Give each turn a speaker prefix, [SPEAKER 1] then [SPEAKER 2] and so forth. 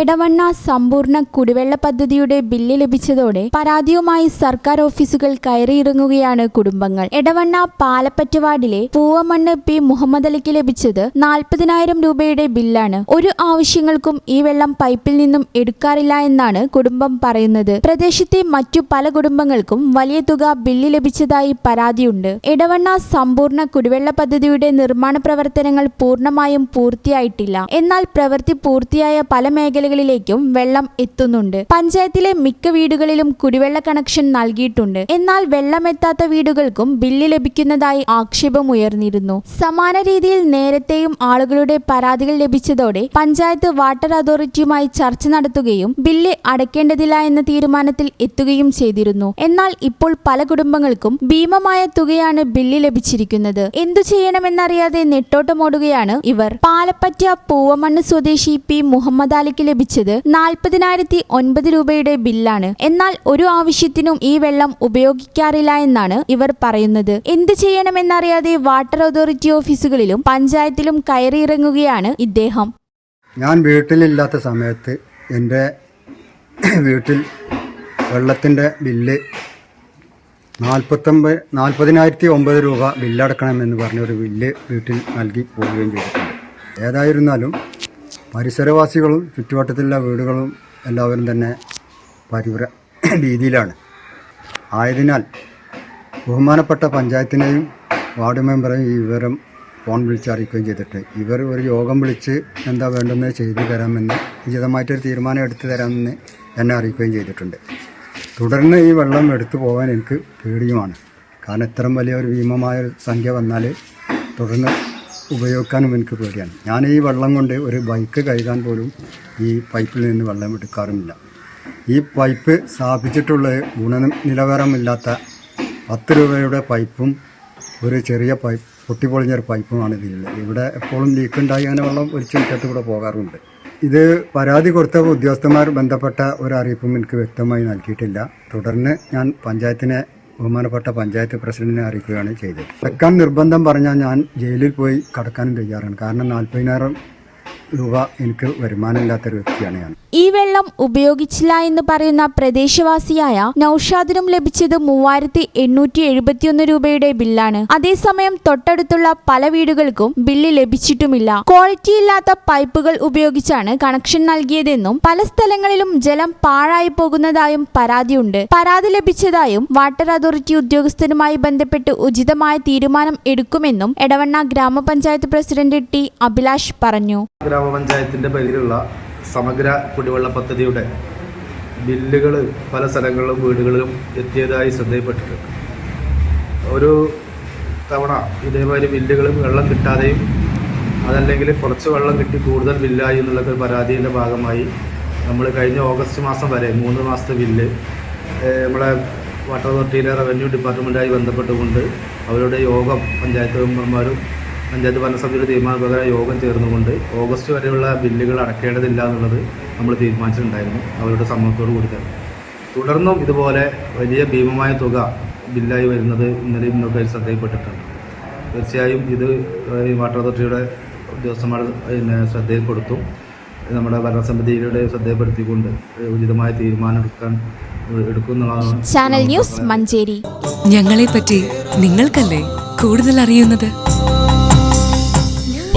[SPEAKER 1] എടവണ്ണ സമ്പൂർണ കുടിവെള്ള പദ്ധതിയുടെ ബില്ല് ലഭിച്ചതോടെ പരാതിയുമായി സർക്കാർ ഓഫീസുകൾ കയറിയിറങ്ങുകയാണ് കുടുംബങ്ങൾ. എടവണ്ണ പാലപ്പറ്റ് വാർഡിലെ പൂവമണ്ണ് പി. മുഹമ്മദ് അലിക്ക് ലഭിച്ചത് നാൽപ്പതിനായിരം രൂപയുടെ ബില്ലാണ്. ഒരു ആവശ്യങ്ങൾക്കും ഈ വെള്ളം പൈപ്പിൽ നിന്നും എടുക്കാറില്ല എന്നാണ് കുടുംബം പറയുന്നത്. പ്രദേശത്തെ മറ്റു പല കുടുംബങ്ങൾക്കും വലിയ തുക ബില്ല് ലഭിച്ചതായി പരാതിയുണ്ട്. എടവണ്ണ സമ്പൂർണ കുടിവെള്ള പദ്ധതിയുടെ നിർമ്മാണ പ്രവർത്തനങ്ങൾ പൂർണമായും പൂർത്തിയായിട്ടില്ല. എന്നാൽ പ്രവൃത്തി പൂർത്തിയായ പല മേഖലകളിലേക്കും വെള്ളം എത്തുന്നുണ്ട്. പഞ്ചായത്തിലെ മിക്ക വീടുകളിലും കുടിവെള്ള കണക്ഷൻ നൽകിയിട്ടുണ്ട്. എന്നാൽ വെള്ളമെത്താത്ത വീടുകൾക്കും ബില്ല് ലഭിക്കുന്നതായി ആക്ഷേപമുയർന്നിരുന്നു. സമാന രീതിയിൽ നേരത്തെയും ആളുകളുടെ പരാതികൾ ലഭിച്ചതോടെ പഞ്ചായത്ത് വാട്ടർ അതോറിറ്റിയുമായി ചർച്ച നടത്തുകയും ബില്ല് അടയ്ക്കേണ്ടതില്ല എന്ന തീരുമാനത്തിൽ എത്തുകയും ചെയ്തിരുന്നു. എന്നാൽ ഇപ്പോൾ പല കുടുംബങ്ങൾക്കും ഭീമമായ തുകയാണ് ബില്ല് ലഭിച്ചിരിക്കുന്നത്. എന്തു ചെയ്യണമെന്നറിയാതെ നെട്ടോട്ടമോടുകയാണ് ഇവർ. പാലപ്പറ്റ പൂവമണ്ണ് സ്വദേശി പി മുഹമ്മദ് അലിക്ക് ലഭിച്ചത് നാൽപ്പതിനായിരത്തി ഒൻപത് രൂപയുടെ ബില്ലാണ്. എന്നാൽ ഒരു ആവശ്യത്തിനും ഈ വെള്ളം ഉപയോഗിക്കാറില്ല എന്നാണ് ഇവർ പറയുന്നത്. എന്ത് ചെയ്യണമെന്നറിയാതെ വാട്ടർ അതോറിറ്റി ഓഫീസുകളിലും പഞ്ചായത്തിലും കയറിയിറങ്ങുകയാണ് ഇദ്ദേഹം.
[SPEAKER 2] ഞാൻ വീട്ടിലില്ലാത്ത സമയത്ത് എന്റെ വീട്ടിൽ വെള്ളത്തിന്റെ ബില്ല് നാൽപ്പത്തൊമ്പത് നാൽപ്പതിനായിരത്തി ഒമ്പത് രൂപ ബില്ലടക്കണമെന്ന് പറഞ്ഞൊരു ബില്ല് വീട്ടിൽ നൽകി പോവുകയും ചെയ്തിട്ടുണ്ട്. ഏതായിരുന്നാലും പരിസരവാസികളും ചുറ്റുവട്ടത്തിലുള്ള വീടുകളും എല്ലാവരും തന്നെ പരിപുര രീതിയിലാണ്. ആയതിനാൽ ബഹുമാനപ്പെട്ട പഞ്ചായത്തിനെയും വാർഡ് മെമ്പറെയും ഈ വിവരം ഫോൺ വിളിച്ചറിയിക്കുകയും ചെയ്തിട്ട് ഇവർ ഒരു യോഗം വിളിച്ച് എന്താ വേണ്ടെന്ന് ചെയ്തു തരാമെന്ന് ഉചിതമായിട്ടൊരു തീരുമാനം എടുത്തു തരാമെന്ന് എന്നെ അറിയിക്കുകയും ചെയ്തിട്ടുണ്ട്. തുടർന്ന് ഈ വെള്ളം എടുത്തു പോകാൻ എനിക്ക് പേടിയുമാണ്. കാരണം ഇത്തരം വലിയ ഒരു ഭീമമായ സംഖ്യ വന്നാൽ തുടർന്ന് ഉപയോഗിക്കാനും എനിക്ക് പേടിയാണ്. ഞാൻ ഈ വെള്ളം കൊണ്ട് ഒരു ബൈക്ക് കഴുകാൻ പോലും ഈ പൈപ്പിൽ നിന്ന് വെള്ളം എടുക്കാറുമില്ല. ഈ പൈപ്പ് സ്ഥാപിച്ചിട്ടുള്ള ഗുണനിലവാരമില്ലാത്ത പത്ത് രൂപയുടെ പൈപ്പും ഒരു ചെറിയ പൈപ്പ് പൊട്ടിപ്പൊളിഞ്ഞൊരു പൈപ്പുമാണ് ഇതിലുള്ളത് ഇവിടെ എപ്പോഴും ലീക്ക് ഉണ്ടായി അങ്ങനെ വെള്ളം ഒരിച്ചു മുറ്റത്ത് കൂടെ പോകാറുണ്ട്. ഇത് പരാതി കൊടുത്ത ഉദ്യോഗസ്ഥന്മാർ ബന്ധപ്പെട്ട ഒരു അറിയിപ്പും എനിക്ക് വ്യക്തമായി നൽകിയിട്ടില്ല. തുടർന്ന് ഞാൻ പഞ്ചായത്തിനെ ബഹുമാനപ്പെട്ട പഞ്ചായത്ത് പ്രസിഡന്റിനെ അറിയിക്കുകയാണ് ചെയ്തത്. കടക്കാൻ നിർബന്ധം പറഞ്ഞാൽ ഞാൻ ജയിലിൽ പോയി കടക്കാനും തയ്യാറാണ്. കാരണം നാൽപ്പതിനായിരം രൂപ എനിക്ക് വരുമാനമില്ലാത്തൊരു വ്യക്തിയാണ് ഞാൻ.
[SPEAKER 1] ഈ വെള്ളം ഉപയോഗിച്ചില്ല എന്ന് പറയുന്ന പ്രദേശവാസിയായ നൌഷാദിനും ലഭിച്ചത് മൂവായിരത്തി എണ്ണൂറ്റി എഴുപത്തിയൊന്ന് രൂപയുടെ ബില്ലാണ്. അതേസമയം തൊട്ടടുത്തുള്ള പല വീടുകൾക്കും ബില്ല് ലഭിച്ചിട്ടുമില്ല. ക്വാളിറ്റി ഇല്ലാത്ത പൈപ്പുകൾ ഉപയോഗിച്ചാണ് കണക്ഷൻ നൽകിയതെന്നും പല സ്ഥലങ്ങളിലും ജലം പാഴായി പോകുന്നതായും പരാതിയുണ്ട്. പരാതി ലഭിച്ചതായും വാട്ടർ അതോറിറ്റി ഉദ്യോഗസ്ഥരുമായി ബന്ധപ്പെട്ട് ഉചിതമായ തീരുമാനം എടുക്കുമെന്നും എടവണ്ണ ഗ്രാമപഞ്ചായത്ത് പ്രസിഡന്റ് ടി അഭിലാഷ് പറഞ്ഞു.
[SPEAKER 3] ഗ്രാമപഞ്ചായത്തിന്റെ പേരിലുള്ള സമഗ്ര കുടിവെള്ള പദ്ധതിയുടെ ബില്ലുകൾ പല സ്ഥലങ്ങളിലും വീടുകളിലും എത്തിയതായി ശ്രദ്ധയിൽപ്പെട്ടിട്ടുണ്ട്. ഒരു തവണ ഇതേമാതിരി ബില്ലുകളും വെള്ളം കിട്ടാതെയും അതല്ലെങ്കിൽ കുറച്ച് വെള്ളം കിട്ടി കൂടുതൽ ബില്ലായി എന്നുള്ള ഒരു പരാതിയുടെ ഭാഗമായി നമ്മൾ കഴിഞ്ഞ ഓഗസ്റ്റ് മാസം വരെ മൂന്ന് മാസത്തെ ബില്ല് നമ്മളെ വാട്ടർ അതോറിറ്റിയിലെ റവന്യൂ ഡിപ്പാർട്ട്മെന്റായി ബന്ധപ്പെട്ടുകൊണ്ട് അവരുടെ യോഗം പഞ്ചായത്ത് മെമ്പർമാരും പഞ്ചായത്ത് ഭരണസമിതിയുടെ തീരുമാനപ്രകാരം യോഗം ചേർന്നുകൊണ്ട് ഓഗസ്റ്റ് വരെയുള്ള ബില്ലുകൾ അടക്കേണ്ടതില്ല എന്നുള്ളത് നമ്മൾ തീരുമാനിച്ചിട്ടുണ്ടായിരുന്നു. അവരുടെ സമ്മതത്തോടു കൂടി തന്നെ. തുടർന്നും ഇതുപോലെ വലിയ ഭീമമായ തുക ബില്ലായി വരുന്നത് ഇന്നലെയും ഇന്നൊക്കെ ശ്രദ്ധയിൽപ്പെട്ടിട്ടുണ്ട്. തീർച്ചയായും ഇത് ഈ വാട്ടർ അതോറിറ്റിയുടെ ഉദ്യോഗസ്ഥന്മാർ പിന്നെ ശ്രദ്ധയിൽപ്പെടുത്തും. നമ്മുടെ ഭരണസമിതിയുടെ ശ്രദ്ധയിൽപ്പെടുത്തിക്കൊണ്ട് ഉചിതമായ തീരുമാനം എടുക്കാൻ എടുക്കുന്നതാണ്
[SPEAKER 1] ചാനൽ ന്യൂസ് മഞ്ചേരി.
[SPEAKER 4] ഞങ്ങളെ പറ്റി നിങ്ങൾക്കല്ലേ കൂടുതൽ അറിയുന്നത്?